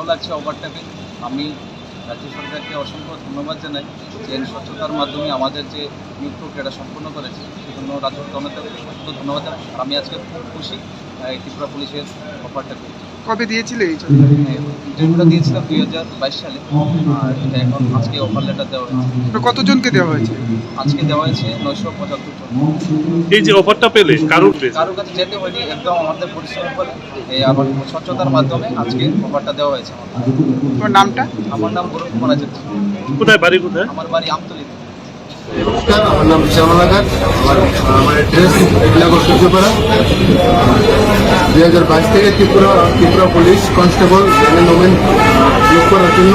ভালো লাগছে ওভারটেকিং আমি রাজ্য সরকারকে অসংখ্য ধন্যবাদ জানাই যে স্বচ্ছতার মাধ্যমে আমাদের যে নিয়োগ প্রক্রিয়াটা সম্পন্ন করেছে। সেজন্য রাজ্য গভর্নমেন্টকে অসংখ্য ধন্যবাদ জানাই। আমি আজকে খুব খুশি ত্রিপুরা পুলিশের অফারটা পেয়ে কবে দিয়েছিলে এই ইন্টারভিউটা দিয়েছিলাম দুই হাজার বাইশ সালে। আর এটা এখন আজকে অফার লেটার দেওয়া হয়েছে। কতজনকে দেওয়া হয়েছে? আজকে দেওয়া হয়েছে নয়শো পঁচাত্তর জন। এই যে অফারটা পেলে কারোর কারোর কাছে যেতে হয়নি একদম আমাদের পরিশ্রমের ফলে এই আমার স্বচ্ছতার মাধ্যমে আজকে অফারটা দেওয়া হয়েছে আমার নামটা? আমার নাম গৌরব কুমার কোথায় বাড়ি কোথায়? আমার বাড়ি আমতলিতে নমস্কার আমার নাম মালাকার আমার আমার অ্যাড্রেস এগুলাগর সূর্যপাড়া দুই হাজার বাইশ থেকে ত্রিপুরা ত্রিপুরা পুলিশ কনস্টেবল জ্ঞানের নোমেন নিয়োগ করার জন্য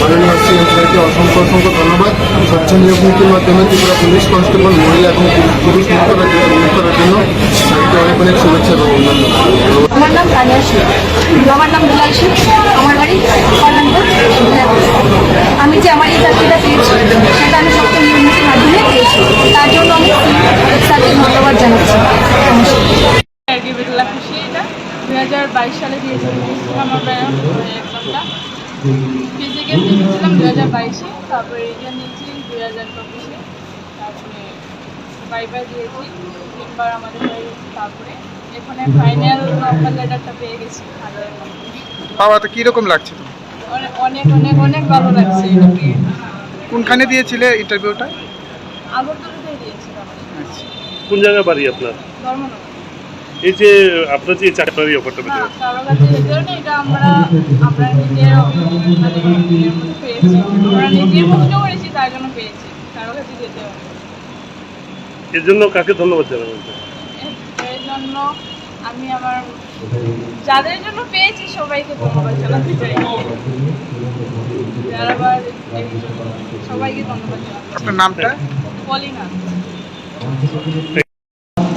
মাননীয় সিএম স্যারকে অসংখ্য অসংখ্য ধন্যবাদ। স্বচ্ছ নিয়োগ নীতির মাধ্যমে ত্রিপুরা পুলিশ কনস্টেবল, মহিলা এবং পুরুষ- নিয়োগ করার জন্য নিয়োগ অনেক অনেক শুভেচ্ছা এবং অন্যান্য আমার নাম তানিয়া শেখ আমার নাম দুলাল শেখ বিড়লা খুশি এটা দুই হাজার বাইশ সালে দিয়েছিলাম আমরা এক্সামটা ফিজিক্যাল দিয়েছিলাম দুই হাজার বাইশে তারপরে রিটার্ন নিয়েছি দুই হাজার চব্বিশে। তারপরে বাইবার দিয়েছি তিনবার আমাদের হয়ে গেছে তারপরে। এখানে ফাইনাল অফার লেটারটা পেয়ে গেছি মধ্যে পাওয়াতে কীরকম লাগছে তোমার? অনেক অনেক অনেক অনেক ভালো লাগছে কোনখানে দিয়েছিলে ইন্টারভিউটা আগরতলাতেই দিয়েছিলাম। আচ্ছা। কোন জায়গায় বাড়ি আপনার? ধর্মনগর। এই যে আপনার যে চাকরি অফারটা পেতে না এটা আমরা আমরা নিজের অভি- মানে ইয়ের মধ্যে পেয়েছি। আমরা নিজের প্রশ্ন করেছি তার জন্য পেয়েছি। কারও কাছে যেতে হবে এর জন্য কাকে ধন্যবাদ জানাবেন? এর- জন্য আমি আমার যাদের জন্য পেয়েছি সবাইকে ধন্যবাদ জানাতে চাই। যারা আবার এই জন্য সবাইকে ধন্যবাদ জানাতে আপনার নামটা না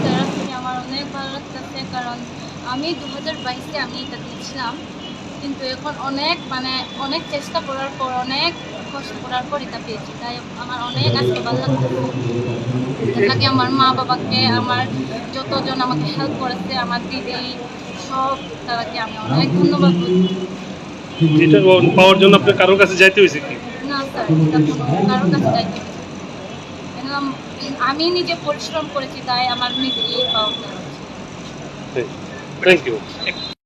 তারা থেকে আমার অনেক ভালো লাগতেছে কারণ আমি দু হাজার বাইশে আমি এটা দিয়েছিলাম। কিন্তু এখন অনেক মানে অনেক চেষ্টা করার পর অনেক কষ্ট করার পর এটা পেয়েছি। তাই আমার অনেক আজকে ভালো এটাকে আমার মা বাবাকে আমার যতজন আমাকে হেল্প করেছে আমার দিদি সব তারাকে আমি অনেক ধন্যবাদ এটা পাওয়ার জন্য আপনার কারোর কাছে যাইতে হয়েছে কি? না স্যার কারোর কাছে যাইতে হবে না। এখন আমি নিজে পরিশ্রম করেছি তাই আমার নিজে এই পাওয়া Thank you.